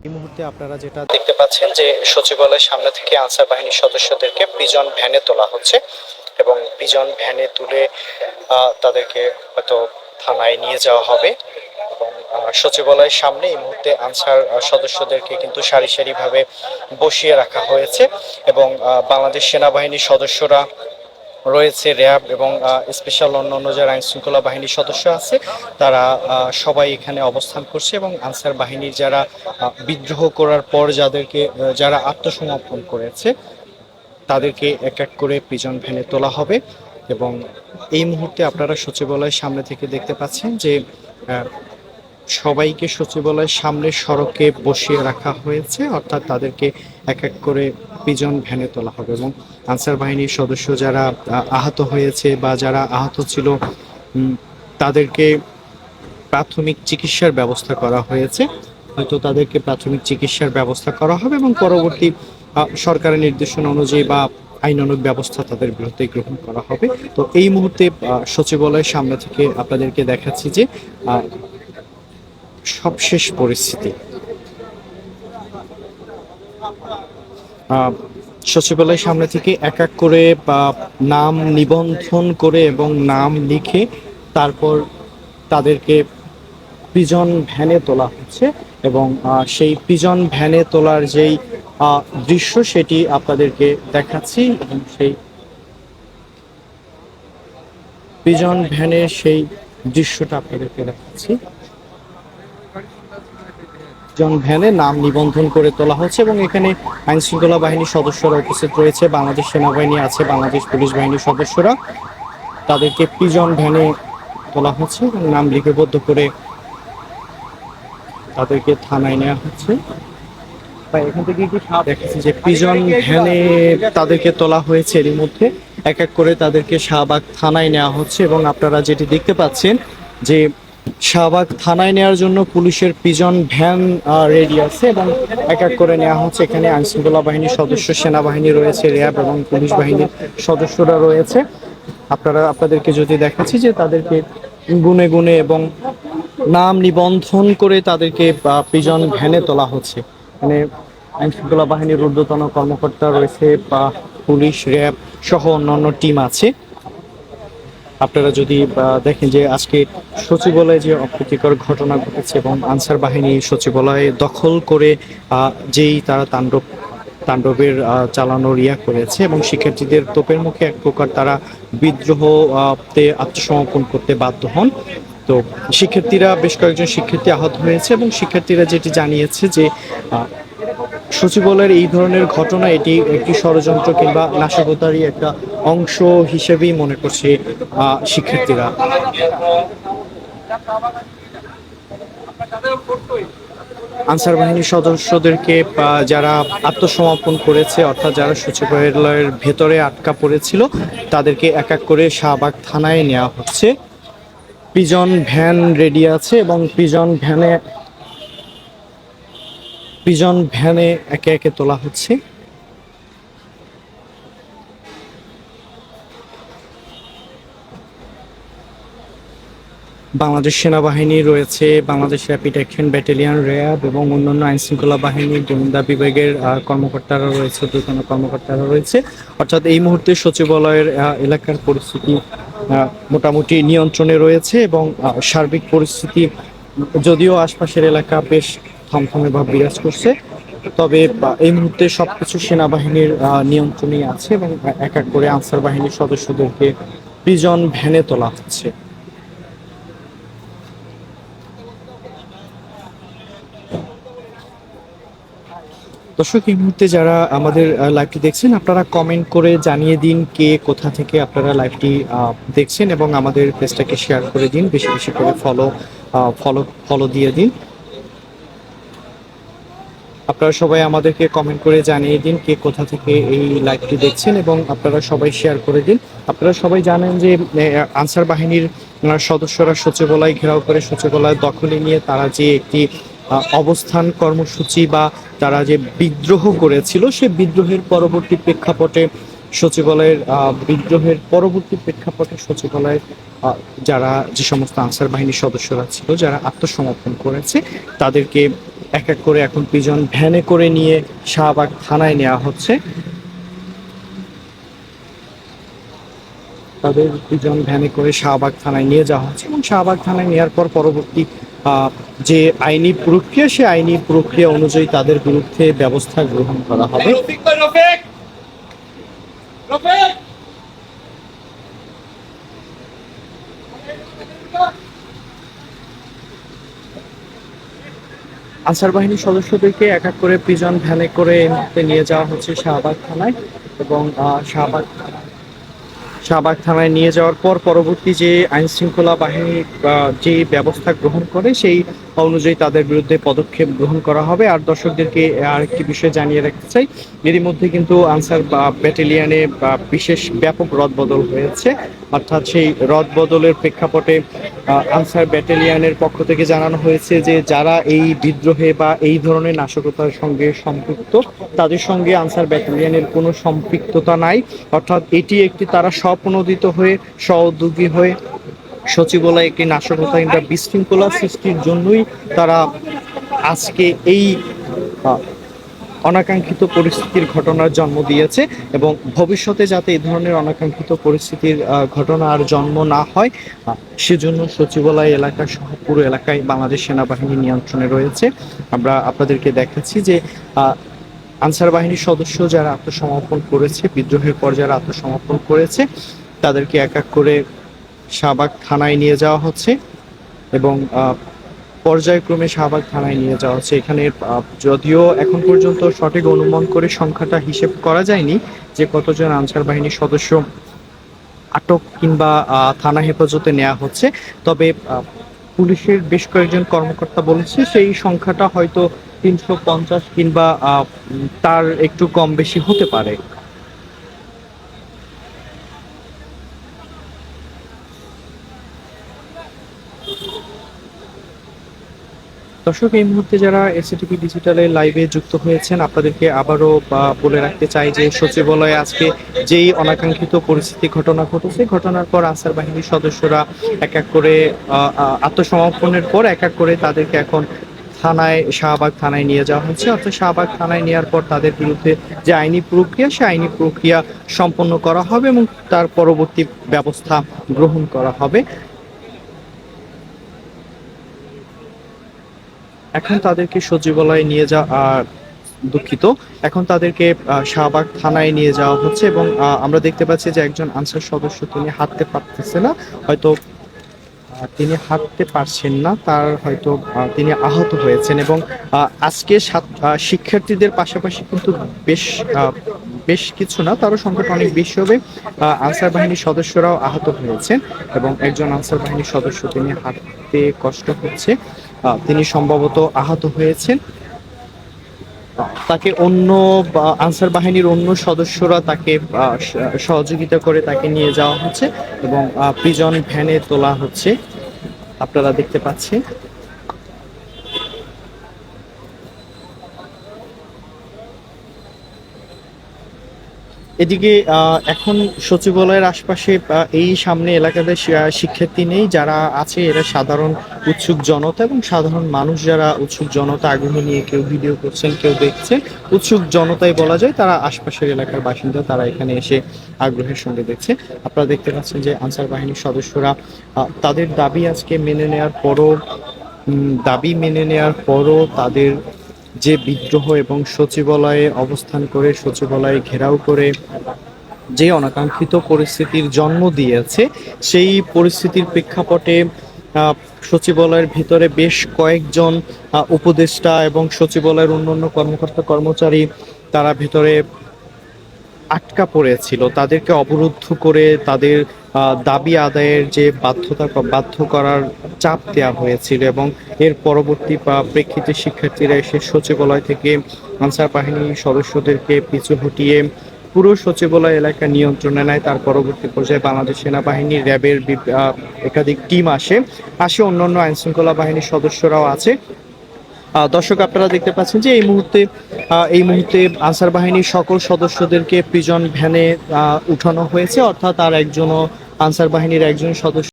এই মুহূর্তে আপনারা যেটা দেখতে পাচ্ছেন যে সচিবালয়ের সামনে থেকে আনসার বাহিনীর সদস্যদেরকে পিজন ভ্যানে তোলা হচ্ছে এবং পিজন ভ্যানে তুলে তাদেরকে হয়তো থানায় নিয়ে যাওয়া হবে এবং সচিবালয়ের সামনে এই মুহূর্তে আনসার সদস্যদেরকে কিন্তু সারি সারিভাবে বসিয়ে রাখা হয়েছে এবং বাংলাদেশ সেনাবাহিনীর সদস্যরা রয়েছে র্যাব এবং স্পেশাল অন্য অন্য যারা আইন শৃঙ্খলা বাহিনীর সদস্য আছে, তারা সবাই এখানে অবস্থান করছে এবং আনসার বাহিনীর যারা বিদ্রোহ করার পর যাদেরকে যারা আত্মসমর্পণ করেছে, তাদেরকে এক এক করে প্রিজন ভ্যানে তোলা হবে এবং এই মুহূর্তে আপনারা সচিবালয়ের সামনে থেকে দেখতে পাচ্ছেন যে সবাইকে সচিবালয়ের সামনে সড়কে বসিয়ে রাখা হয়েছে, অর্থাৎ তাদেরকে এক এক করে পিজন ভ্যানে তোলা হবে। এবং আনসার বাহিনীর সদস্য যারা আহত হয়েছে বা যারা আহত ছিল তাদেরকে প্রাথমিক চিকিৎসার ব্যবস্থা করা হয়েছে। হয়তো তাদেরকে প্রাথমিক চিকিৎসার ব্যবস্থা করা হবে এবং পরবর্তী সরকারের নির্দেশনা অনুযায়ী বা আইনানুগ ব্যবস্থা তাদের বিরুদ্ধে গ্রহণ করা হবে। তো এই মুহূর্তে সচিবালয়ের সামনে থেকে আপনাদেরকে দেখাচ্ছি যে সবশেষ পরিস্থিতি। আহ, সচিবালয়ের সামনে থেকে এক এক করে বা নাম নিবন্ধন করে এবং নাম লিখে তারপর তাদেরকে পিজন ভ্যানে তোলা হচ্ছে এবং সেই পিজন ভ্যানে তোলার যেই দৃশ্য সেটি আপনাদেরকে দেখাচ্ছি এবং সেই পিজন ভ্যানের সেই দৃশ্যটা আপনাদেরকে দেখাচ্ছি। জন ভ্যানে নাম নিবন্ধন করে তোলা হচ্ছে এবং এখানে আইন শৃঙ্খলা বাহিনীর সদস্যরা উপস্থিত রয়েছে। বাংলাদেশ সেনাবাহিনী আছে বাংলাদেশ পুলিশ বাহিনীর সদস্যরা। তাদেরকে পিজন ভ্যানে তোলা হচ্ছে এবং নাম লিপিবদ্ধ করে তাদেরকে থানায় নেওয়া হচ্ছে। এখান থেকে কি দেখাচ্ছি যে পিজন ভ্যানে তাদেরকে তোলা হয়েছে এর মধ্যে। এক এক করে তাদেরকে শাহবাগ থানায় নেওয়া হচ্ছে এবং আপনারা যেটি দেখতে পাচ্ছেন যে শাহবাগ থানায় নেওয়ার জন্য পুলিশের পিজন ভ্যান রেডি আছে এবং এক এক করে নেওয়া হচ্ছে। এখানে আইন শৃঙ্খলা বাহিনীর সদস্য, সেনাবাহিনী রয়েছে, র্যাব এবং পুলিশ বাহিনীর সদস্যরা রয়েছে। আপনারা, আপনাদেরকে যদি দেখাচ্ছি যে তাদেরকে গুনে গুনে এবং নাম নিবন্ধন করে তাদেরকে পিজন ভ্যানে তোলা হচ্ছে। মানে আইনশৃঙ্খলা বাহিনীর ঊর্ধ্বতন কর্মকর্তা রয়েছে, বা পুলিশ, র্যাব সহ অন্যান্য টিম আছে। আপনারা যদি দেখেন যে আজকে সচিবালয়ে যে অপ্রীতিকর ঘটনা ঘটেছে এবং আনসার বাহিনী সচিবালয়ে দখল করে যেই তারা তাণ্ডব, তাণ্ডবের চালানোর ইয়া করেছে এবং শিক্ষার্থীদের তোপের মুখে এক প্রকার তারা বিদ্রোহ আত্মসমর্পণ করতে বাধ্য হন। তো শিক্ষার্থীরা, বেশ কয়েকজন শিক্ষার্থী আহত হয়েছে এবং শিক্ষার্থীরা যেটি জানিয়েছে যে সচিবালয়ের এই ধরনের ঘটনা এটি একটি ষড়যন্ত্র কিংবা নাশকতারই একটা অংশ হিসেবেই মনে করছে শিক্ষার্থীরা। আনসার বাহিনীর সদস্যদেরকে যারা আত্মসমর্পণ করেছে, অর্থাৎ যারা সচিবালয়ের ভেতরে আটকা পড়েছিল, তাদেরকে এক এক করে শাহবাগ থানায় নেওয়া হচ্ছে। পিজন ভ্যান রেডি আছে এবং পিজন ভ্যানে পিজন ভ্যানে একে একে তোলা হচ্ছে। বাংলাদেশ সেনাবাহিনী রয়েছে, Bangladesh rapid action battalion RAB এবং অন্যান্য আইন শৃঙ্খলা বাহিনী গোয়েন্দা বিভাগের কর্মকর্তারা রয়েছে ঊর্ধ্বতন কর্মকর্তারা রয়েছে। অর্থাৎ এই মুহূর্তে সচিবালয়ের এলাকার পরিস্থিতি মোটামুটি নিয়ন্ত্রণে রয়েছে এবং সার্বিক পরিস্থিতি, যদিও আশপাশের এলাকা বেশ থমথমে ভাব বিরাজ করছে। তবে এই মুহূর্তে সবকিছু সেনাবাহিনীর নিয়ন্ত্রণে আছে এবং এক এক করে আনসার বাহিনীর সদস্যদেরকে প্রিজন ভ্যানে তোলা হচ্ছে। দর্শক, এই মুহূর্তে যারা আমাদের লাইভটি দেখছেন, আপনারা কমেন্ট করে জানিয়ে দিন কে কোথা থেকে আপনারা লাইভটি দেখছেন এবং আমাদের পেজটাকে শেয়ার করে দিন। বেশি বেশি করে ফলো ফলো ফলো দিয়ে দিন। আপনারা সবাই আমাদেরকে কমেন্ট করে জানিয়ে দিন কে কোথা থেকে এই লাইভটি দেখছেন এবং আপনারা সবাই শেয়ার করে দিন। আপনারা সবাই জানেন যে আনসার বাহিনীর সদস্যরা সচিবালয় ঘেরাও করে সচিবালয় দখলে নিয়ে তারা যে একটি অবস্থান কর্মসূচি বা তারা যে বিদ্রোহ করেছিল, সে বিদ্রোহের পরবর্তী প্রেক্ষাপটে সচিবালয়ের বিদ্রোহের পরবর্তী প্রেক্ষাপটে সচিবালয়ের যারা যে সমস্ত আনসার বাহিনীর সদস্যরা ছিল, যারা আত্মসমর্পণ করেছে, তাদেরকে এক এক করে এখন প্রিজন ভ্যানে করে নিয়ে শাহবাগ থানায় নেওয়া হচ্ছে। তাদের দুজন ভ্যানে করে শাহবাগ থানায় নিয়ে যাওয়া হচ্ছে এবং শাহবাগ থানায় নেওয়ার পর পরবর্তী যে আইনি প্রক্রিয়া, সে আইনি প্রক্রিয়া অনুযায়ী তাদের বিরুদ্ধে ব্যবস্থা গ্রহণ করা হবে। আনসার বাহিনীর সদস্যদেরকে এক এক করে প্রিজন ভ্যানে করে নিয়ে যাওয়া হচ্ছে শাহবাগ থানায় এবং শাহবাগ শাহবাগ থানায় নিয়ে যাওয়ার পর পরবর্তী যে আইনশৃঙ্খলা বাহিনী যে ব্যবস্থা গ্রহণ করে সেই অনুযায়ী তাদের বিরুদ্ধে পদক্ষেপ গ্রহণ করা হবে। আর দর্শকদেরকে আর একটি বিষয় জানিয়ে রাখতে চাই, এরই মধ্যে কিন্তু আনসার ব্যাটালিয়ানে বিশেষ ব্যাপক রদবদল হয়েছে। অর্থাৎ সেই রদবদলের প্রেক্ষাপটে আনসার ব্যাটালিয়ানের পক্ষ থেকে জানানো হয়েছে যে যারা এই বিদ্রোহে বা এই ধরনের নাশকতার সঙ্গে সম্পৃক্ত, তাদের সঙ্গে আনসার ব্যাটালিয়ানের কোনো সম্পৃক্ততা নাই। অর্থাৎ এটি একটি তারা স্বপ্রণোদিত হয়ে সহযোগী হয়ে সচিবালয়ে একটি নাশকতা বিশৃঙ্খলা সৃষ্টির জন্যই তারা আজকে এই অনাকাঙ্ক্ষিত পরিস্থিতির ঘটনার জন্ম দিয়েছে এবং ভবিষ্যতে যাতে এই ধরনের অনাকাঙ্ক্ষিত পরিস্থিতির ঘটনা আর জন্ম না হয় সেজন্য সচিবালয় এলাকা সহ পুরো এলাকায় বাংলাদেশ সেনাবাহিনী নিয়ন্ত্রণে রয়েছে। আমরা আপনাদেরকে দেখাচ্ছি যে আনসার বাহিনীর সদস্য যারা আত্মসমর্পণ করেছে, বিদ্রোহের পর যারা আত্মসমর্পণ করেছে, তাদেরকে এক এক করে শাহবাগ থানায় নিয়ে যাওয়া হচ্ছে এবং পর্যায়ক্রমে শাহবাগ থানায় নিয়ে যাওয়া হচ্ছে। এখানে যদিও এখন পর্যন্ত সঠিক অনুমান করে সংখ্যাটা হিসেব করা যায়নি যে কতজন আনসার বাহিনীর সদস্য আটক কিংবা থানা হেফাজতে নেওয়া হচ্ছে, তবে পুলিশের বেশ কয়েকজন কর্মকর্তা বলেছে সেই সংখ্যাটা হয়তো তিনশো পঞ্চাশ কিংবা তার একটু কম বেশি হতে পারে। দর্শক, এই মুহূর্তে যারা এসিটিভি ডিজিটালে লাইভে যুক্ত হয়েছেন, আপনাদেরকে আবারও বলে রাখতে চাই যে সচিবালয়ে আজকে যেই অনাকাঙ্ক্ষিত পরিস্থিতি ঘটনা ঘটেছে ঘটনার পর আনসার বাহিনীর সদস্যরা এক এক করে আত্মসমর্পণের পর এক এক করে তাদেরকে এখন থানায়, শাহবাগ থানায় নিয়ে যাওয়া হচ্ছে। অর্থাৎ শাহবাগ থানায় নেওয়ার পর তাদের বিরুদ্ধে যে আইনি প্রক্রিয়া সে আইনি প্রক্রিয়া সম্পন্ন করা হবে এবং তার পরবর্তী ব্যবস্থা গ্রহণ করা হবে। এখন তাদেরকে সচিবালয়ে নিয়ে যা দুঃখিত। এখন তাদেরকে শাহবাগ থানায় নিয়ে যাওয়া হচ্ছে এবং আমরা দেখতে পাচ্ছি যে একজন আনসার সদস্য তিনি হাঁটতে পারতেছে না। হয়তো তিনি হাঁটতে পারছেন না, তার হয়তো তিনি আহত হয়েছেন এবং আজকে শিক্ষার্থীদের পাশাপাশি কিন্তু বেশ বেশ কিছু না, তারও সংখ্যাটা অনেক বেশি হবে। আনসার বাহিনীর সদস্যরাও আহত হয়েছেন এবং একজন আনসার বাহিনীর সদস্য তিনি হাঁটতে কষ্ট হচ্ছে। তিনি সম্ভবত আহত হয়েছেন। তাকে অন্য আনসার বাহিনীর অন্য সদস্যরা তাকে সহযোগিতা করে তাকে নিয়ে যাওয়া হচ্ছে এবং প্রিজন ভ্যানে তোলা হচ্ছে। আপনারা দেখতে পাচ্ছেন। এদিকে এখন সচিবালয়ের আশপাশে এই সামনে এলাকাতে শিক্ষার্থী নেই। যারা আছে, এরা সাধারণ উৎসুক জনতা এবং সাধারণ মানুষ যারা উৎসুক জনতা, আগ্রহ নিয়ে কেউ ভিডিও করছেন, কেউ দেখছেন, উৎসুক জনতাই বলা যায়, তারা আশপাশের এলাকার বাসিন্দা, তারা এখানে এসে আগ্রহের সঙ্গে দেখছে। আপনারা দেখতে পাচ্ছেন যে আনসার বাহিনীর সদস্যরা তাদের দাবি আজকে মেনে নেওয়ার পরও দাবি মেনে নেওয়ার পরও তাদের যে বিদ্রোহ এবং সচিবালয়ে অবস্থান করে, সচিবালয়ে ঘেরাও করে যে অনাকাঙ্ক্ষিত পরিস্থিতির জন্ম দিয়েছে, সেই পরিস্থিতির প্রেক্ষাপটে সচিবালয়ের ভিতরে বেশ কয়েকজন উপদেষ্টা এবং সচিবালয়ের অন্যান্য কর্মকর্তা, কর্মচারী তারা ভিতরে আটকা পড়েছিল। তাদেরকে অবরুদ্ধ করে তাদের দাবি আদায়ের যে বাধ্যতা, বাধ্য করার চাপ দেওয়া হয়েছিল এবং এর পরবর্তী প্রেক্ষিতে শিক্ষার্থীরা এসে সচিবালয় থেকে আনসার বাহিনীর সদস্যদেরকে পিছু হটিয়ে পুরো সচিবালয় এলাকা নিয়ন্ত্রণে নেয়। তার পরবর্তী পর্যায়ে বাংলাদেশ সেনাবাহিনী র্যাবের একাধিক টিম আসে। আসে অন্যান্য আইনশৃঙ্খলা বাহিনীর সদস্যরাও আছে। দর্শক, আপনারা দেখতে পাচ্ছেন যে এই মুহূর্তে এই মুহূর্তে আনসার বাহিনীর সকল সদস্যদেরকে প্রিজন ভ্যানে উঠানো হয়েছে। অর্থাৎ আর একজনও আনসার বাহিনীর একজন সদস্য